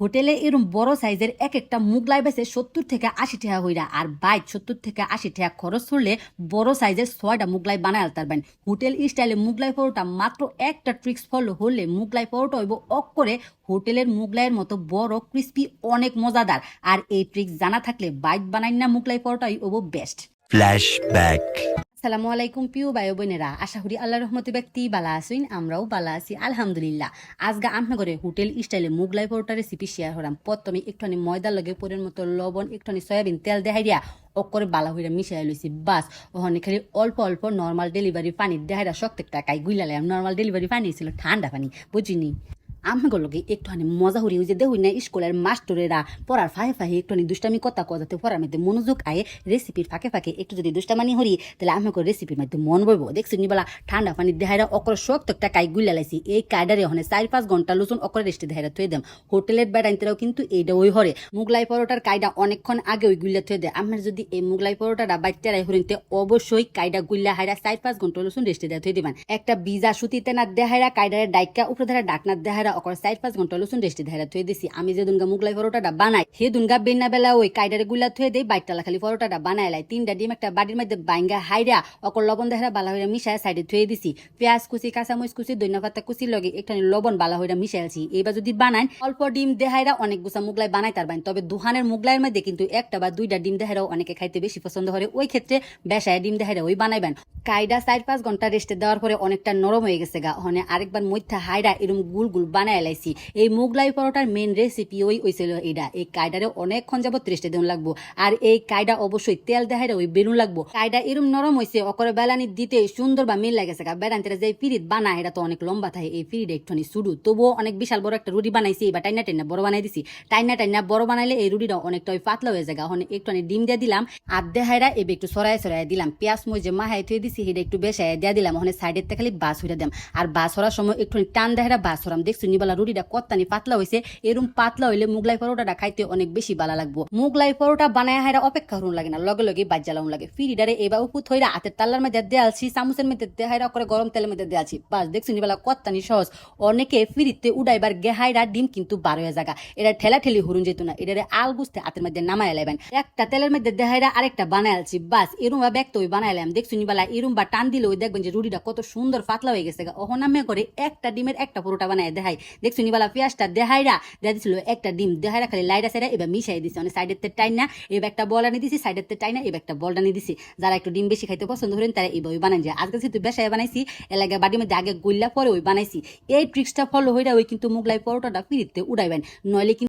হোটেলে এরম বড় সাইজের এক একটা মুগলাই বেছে সত্তর থেকে আশি টাকা হইরা আর বাইক সত্তর থেকে আশি টাকা খরচ করলে বড় সাইজের ছয়টা মুগলাই বানায় আলতারবেন হোটেল স্টাইলে মুগলাই পরোটা মাত্র একটা ট্রিক্স ফলো হলে মুগলাই পরোটা হইব অক করে হোটেলের মুগলাইয়ের মতো বড়, ক্রিস্পি, অনেক মজাদার। আর এই ট্রিক্স জানা থাকলে বাইক বানাই না মুগলাই পরোটাই হইব বেস্ট. আসসালামু আলাইকুম প্রিয় ভাই বোনেরা। আশা করি আল্লাহ রহমতে ব্যক্তি বালা আসুন আমরাও বালা আছি, আলহামদুলিল্লাহ। আজকে আমনগরে হোটেল স্টাইলে মুগলাই পরোটা রেসিপি শেয়ার হলাম। প্রথমে একটুখানি ময়দা লগে পরের মতো লবণ, একটুখানি সয়াবিন তেল দেখাই দিয়া অকরে বালা হইরা মিশাই লইছি, বাস। ওখানে খালি অল্প অল্প নর্মাল ডেলিভারি পানি দেখাইরা শক্ত টাকায় গুইলালাম নর্মাল ডেলিভারি পানি ছিল ঠান্ডা পানি, বুঝিনি? আমগো লগে একটুখানি মজা হরি যে দেখুই না, স্কুলের মাস্টরেরা পড়ার ফাহে ফাহে একটুখানি দুষ্টামি কথা কয়, যাতে পড়ার মধ্যে মনোযোগ আয়ে রেসিপির ফাঁকে ফাঁকে একটু যদি দুষ্টামানি হরি তাহলে আমাকে রেসিপির মধ্যে মন বইব। দেখছি নিবেলা, ঠান্ডা পানি দেহাইরা অকর শক্ত একটা কাই গুলা লাইছি, এই কায়দারে হনে চার পাঁচ ঘণ্টা লুচুন অকরে রেস্টে দেহাইরা থয়ে দেম। হোটেলের বেড়াইতেরাও কিন্তু এইটা ওই হরে। মুগলাই পরোটার কায়দা অনেকক্ষণ আগে ওই গুল্লা থয়ে দেয়। আমার যদি এই মুগলাই পরোটাটা বাইতেরাই হরিতে অবশ্যই কায়দা গুল্লা হাইরা চার পাঁচ ঘণ্টা লুচুন রেস্টে দেয় থয়ে দিবেন। একটা বিজা সুতিতে না দেহাইরা কায়দারে ডাইকা উপরে ধারা ডাকনা দেহাইরা অকর চার পাঁচ ঘণ্টা লুচুন রেস্টে দেহাইরা থয়ে দিছি। আমি যে দুনগা মুগলাই পরোটাটা বানাই হে দুনগা বেন্না বেলা ওই কায়দারে গুল্লা থয়ে দেই বাইটটালা খালি পরোটাটা বানাই লাই। তিনটা ডিম একটা বাড়ির মধ্যে বাইঙ্গা হাইরা অকর লবণ দেহারা বালা হইরা মিশায় সাইডে থয়ে দিছি। পেঁয়াজ কুচি, কাঁচামরিচ কুচি দৈন্য পাতা কুচি লগে একটুখানি লবণ বালা হইরা মিশাইছি। এবার যদি বানান, অল্প ডিম দেহাইরা অনেক গুছা মুগলাই বানাই তার বাইন। তবে দুহানের মুগলাইয়ের মধ্যে কিন্তু একটা বা দুইটা ডিম দেহারাও অনেকে খাইতে বেশি পছন্দ করে। ওই ক্ষেত্রে বেসায় ডিম দেহাইরা ওই বানাইবেন কাইডা চার পাঁচ ঘণ্টা রেস্টে দেওয়ার পরে অনেকটা নরম হয়ে গেছে গা। ওখানে আরেকবার মধ্যে হাইরা এরম গুল গুল বানায় লাইছি এই মুগলাই পরোটার মেন রেসিপি ওই হইছিল এটা এই কায়দারে অনেকক্ষণ যাবত রেস্টে দেন লাগবো। আর এই কায়দা অবশ্যই তেল দেখাইরা ওই বেরুন লাগবো। কায়দা এরম নরম হয়েছে অকরে বেলানি দিতে সুন্দর বা মিল লাগেছে বেড়ান্তিরা যে পিরিত বানা এটা তো অনেক লম্বা থাকে। এই পিরিট একটুখানি শুরু তবুও অনেক বিশাল বড় একটা রুটি বানাইছি, এবার টাইনা টাইনা বড় বানাই দিছি। টাইনা টাইনা বড় বানাইলে এই রুটিটা অনেকটা ওই পাতলা হয়ে যায় ওখানে একটুখানি ডিম দিয়ে দিলাম। আর দেহাইরা এবার একটু সরাই সরাই দিলাম। পেঁয়াজ মই যে মাহাই থুয়ে দিছি, সেটা একটু বেশাই দিয়ে দিলাম। ওখানে সাইডের খালি বাস হইরা দিলাম। আর বাস হওয়ার সময় একটুখানি টান দেহাইরা বাস হরাম দেখছি নিবালা রুটিটা কত্তানি পাতলা হয়েছে এরম পাতলা হইলে মুগলাই পরোটাটা খাইতে অনেক বেশি ভালো লাগবো। মুগলাই পরোটা বানায় হাইরা অপেক্ষা করুন লাগে না, লগে লগে বাজ জ্বালাউন লাগে। ফিরিডারে এবার উপু থইরা হাতের তাল্লার মধ্যে দেয়ালছি চামচের মধ্যে দেহাইরা করে গরম তেলের মধ্যে দেয়ালছি বাস, দেখছি নিবেলা কত্তানি সহজ। অনেকে ফিরিতে উড়াইবার গেহাইরা ডিম কিন্তু বার হয়ে জায়গা এটা ঠেলা ঠেলি হরুন যেত না এটারে আল বুঝতে হাতের মধ্যে নামায় লাইবেন। একটা তেলের মধ্যে দেহাইরা আরেকটা বানায় আলছি। বাস এরম বা ব্যাগ তো ওই বানাইলাম দেখছি নিবেলা এরম বা টান দিলে ওই দেখবেন যে রুটিটা কত সুন্দর পাতলা হয়ে গেছে অহনামে করে একটা ডিমের একটা পরোটা বানায় দেখাই। দেখছি নিবালা পেঁয়াজটা দেহাইরা, দেয়া দিছিল একটা ডিম, দেহাইরা খালি লাইটা সাইডা, এবার মিশাই দিছি। অনেক সাইডের তে টাইনা, এবার একটা বল আনি দিছি সাইডের তে টাইনা, এবার একটা বলটা নিয়ে দিছি। যারা একটু ডিম বেশি খাইতে পছন্দ করেন, তারা এইভাবে বানান যায়। আজকে যেহেতু বেসায় বানাইছি, এলাকা বাড়ির মধ্যে আগে গুল্লা পরে ওই বানাইছি। এই ট্রিক্সটা ফলো হইরা ওই কিন্তু মুগলাই পরোটাটা ফিরিতে উড়াইবেন। নইলে কিন্তু